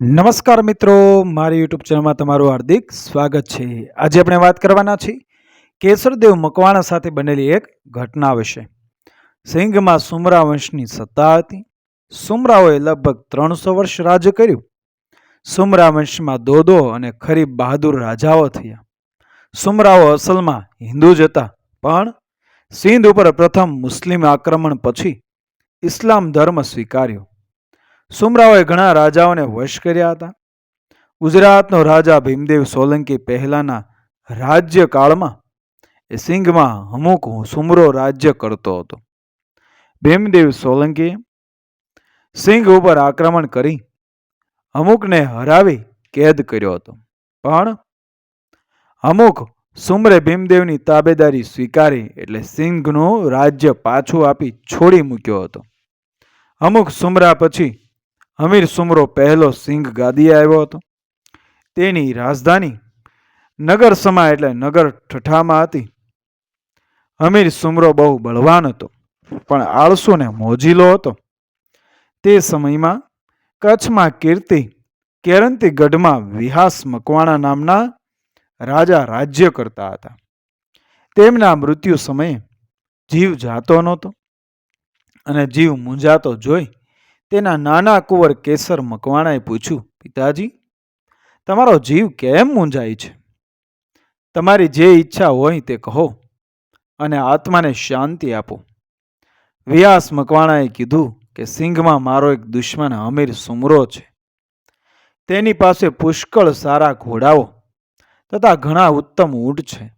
નમસ્કાર મિત્રો, મારી યુટ્યુબ ચેનલમાં તમારું હાર્દિક સ્વાગત છે. આજે આપણે વાત કરવાના છીએ કેસરદેવ મકવાણા સાથે બનેલી એક ઘટના વિશે. સિંઘમાં સુમરા વંશની સત્તા હતી. સુમરાઓએ લગભગ ત્રણસો વર્ષ રાજ કર્યું. સુમરા વંશમાં દોદો અને ખરીબ બહાદુર રાજાઓ થયા. સુમરાઓ અસલમાં હિન્દુ જ હતા, પણ સિંધ ઉપર પ્રથમ મુસ્લિમ આક્રમણ પછી ઇસ્લામ ધર્મ સ્વીકાર્યો. સુમરાઓએ ઘણા રાજાઓને વશ કર્યા હતા. ગુજરાતનો રાજા ભીમદેવ સોલંકી પહેલાના રાજ્યકાળમાં એ સિંઘમાં અમુક સુમરો રાજ્ય કરતો હતો. ભીમદેવ સોલંકીએ સિંઘ ઉપર આક્રમણ કરી અમુકને હરાવી કેદ કર્યો હતો. પણ અમુક સુમરે ભીમદેવની તાબેદારી સ્વીકારી એટલે સિંઘનું રાજ્ય પાછું આપી છોડી મૂક્યો હતો. અમુક સુમરા પછી અમીર સુમરો પહેલો સિંઘ ગાદીએ આવ્યો હતો. તેની રાજધાની નગર સમા એટલે નગર ઠઠામાં હતી. હમીર સુમરો બહુ બળવાન હતો, પણ આળસુ ને મોજીલો હતો. તે સમયમાં કચ્છમાં કીર્તિ કેરંતી ગઢમાં વિહાસ મકવાણા નામના રાજા રાજ્ય કરતા હતા. તેમના મૃત્યુ સમયે જીવ જાતો નહોતો અને જીવ મૂંઝાતો જોઈ તેના નાના કુંવર કેસર મકવાણાએ પૂછ્યું, પિતાજી, તમારો જીવ કેમ મૂંઝાય છે? તમારી જે ઈચ્છા હોય તે કહો અને આત્માને શાંતિ આપો. વ્યાસ મકવાણાએ કીધું કે સિંઘમાં મારો એક દુશ્મન અમીર સુમરો છે. તેની પાસે પુષ્કળ સારા ઘોડાઓ તથા ઘણા ઉત્તમ ઊંટ છે.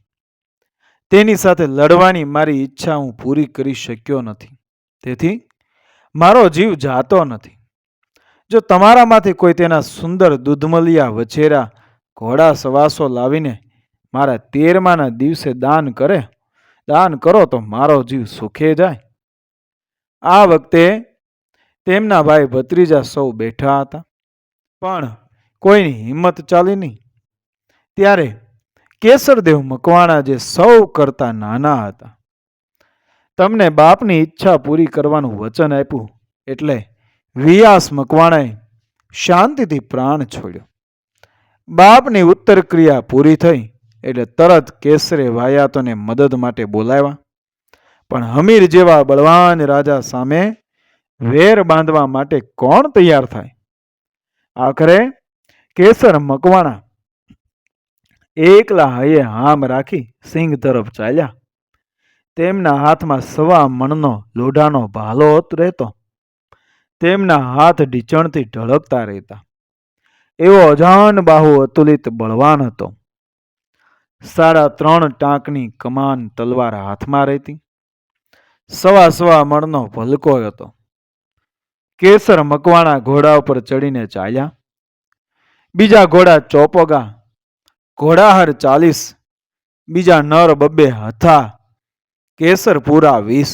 તેની સાથે લડવાની મારી ઈચ્છા હું પૂરી કરી શક્યો નથી. તેથી મારો જીવ જાતો નથી. જો તમારામાંથી કોઈ તેના સુંદર દૂધમલિયા વછેરા ઘોડા સવાસો લાવીને મારા તેરમાના દિવસે દાન કરે, દાન કરો તો મારો જીવ સુખે જાય. આ વખતે તેમના ભાઈ ભત્રીજા સૌ બેઠા હતા. પણ કોઈની હિંમત ચાલી નહીં. ત્યારે કેસરદેવ મકવાણા જે સૌ કરતા નાના હતા. તમને બાપની ઈચ્છા પૂરી કરવાનું વચન આપ્યું એટલે વિયાસ મકવાણાએ શાંતિથી પ્રાણ છોડ્યો. બાપની ઉત્તર ક્રિયા પૂરી થઈ એટલે તરત કેસરે વાયાતોને મદદ માટે બોલાવ્યા. પણ હમીર જેવા બળવાન રાજા સામે વેર બાંધવા માટે કોણ તૈયાર થાય? આખરે કેસર મકવાણા એકલા હૈયે હામ રાખી સિંહ તરફ ચાલ્યા. તેમના હાથમાં સવા મણનો લોઢાનો ભાલો રહેતો. તેમના હાથ ઢીચણથી ઢળકતા રહેતા. એવો અજાન બાહુ અતુલિત બળવાન હતો. સાડા ત્રણ ટાંકની કમાન તલવાર હાથમાં રહેતી. સવા સવા મણનો ભલકો હતો. કેસર મકવાણા ઘોડા ઉપર ચડીને ચાલ્યા. બીજા ઘોડા ચોપગા. ઘોડાહર ચાલીસ. બીજા નર બબ્બે હથા. કેસર પૂરા વીસ.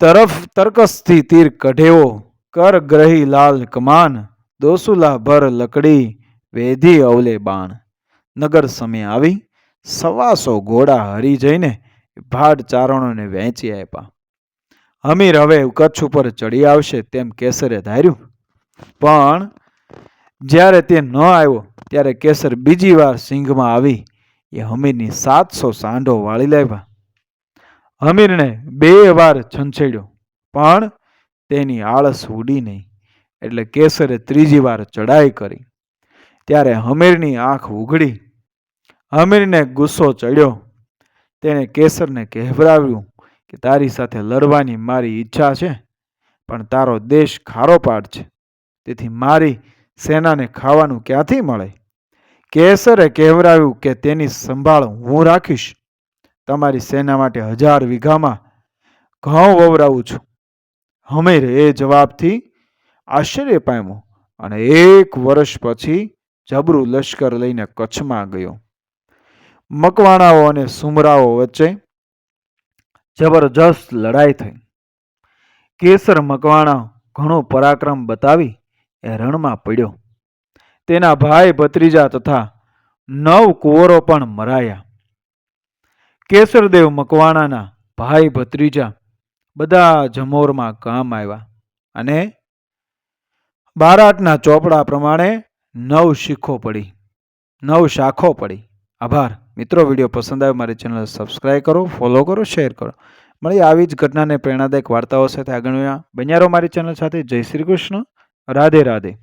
તરફ તર્કસથી તીર કઢેવો, કર ગ્રહી લાલ કમાન, દોસુલા ભર લકડી, વેધી અવલે બાણ. નગર સમે આવી, સવાસો ઘોડા હરી જઈને ભાડ ચારણોને વહેંચી આપ્યા હમીર હવે કચ્છ ઉપર ચડી આવશે તેમ કેસરે ધાર્યું. પણ જ્યારે તે ન આવ્યો, ત્યારે કેસર બીજી વાર સિંઘમાં આવી એ હમીરની સાતસો સાંઢો વાળી લાવ્યા. હમીરને બે વાર છંછેડ્યો, પણ તેની આળસ ઉડી નહીં, એટલે કેસરે ત્રીજી વાર ચડાઈ કરી. ત્યારે હમીરની આંખ ઉઘડી. હમીરને ગુસ્સો ચડ્યો. તેણે કેસરને કહેવરાવ્યું કે, તારી સાથે લડવાની મારી ઈચ્છા છે, પણ તારો દેશ ખારો પાડ છે. તેથી મારી સેનાને ખાવાનું ક્યાંથી મળે? કેસરે કહેવરાવ્યું કે તેની સંભાળ હું રાખીશ. તમારી સેના માટે હજાર વીઘામાં ઘઉં વવરાવું છું. હમીર એ જવાબથી આશ્ચર્ય પામ્યો અને એક વર્ષ પછી જબરું લશ્કર લઈને કચ્છમાં ગયો. મકવાણાઓ અને સુમરાઓ વચ્ચે જબરજસ્ત લડાઈ થઈ. કેસર મકવાણા ઘણો પરાક્રમ બતાવી એ રણમાં પડ્યો. તેના ભાઈ ભત્રીજા તથા નવ કુંવરો પણ મરાયા. કેસરદેવ મકવાણાના ભાઈ ભત્રીજા બધા જમોરમાં કામ આવ્યા અને બારાટના ચોપડા પ્રમાણે નવ શીખો પડી, નવ શાખો પડી. આભાર. મિત્રો, વીડિયો પસંદ આવ્યો મારી ચેનલ સબસ્ક્રાઈબ કરો, ફોલો કરો, શેર કરો. મળી આવી જ ઘટનાને પ્રેરણાદાયક વાર્તાઓ સાથે આગળ બન્યા રહો મારી ચેનલ સાથે. જય શ્રી કૃષ્ણ. રાધે રાધે.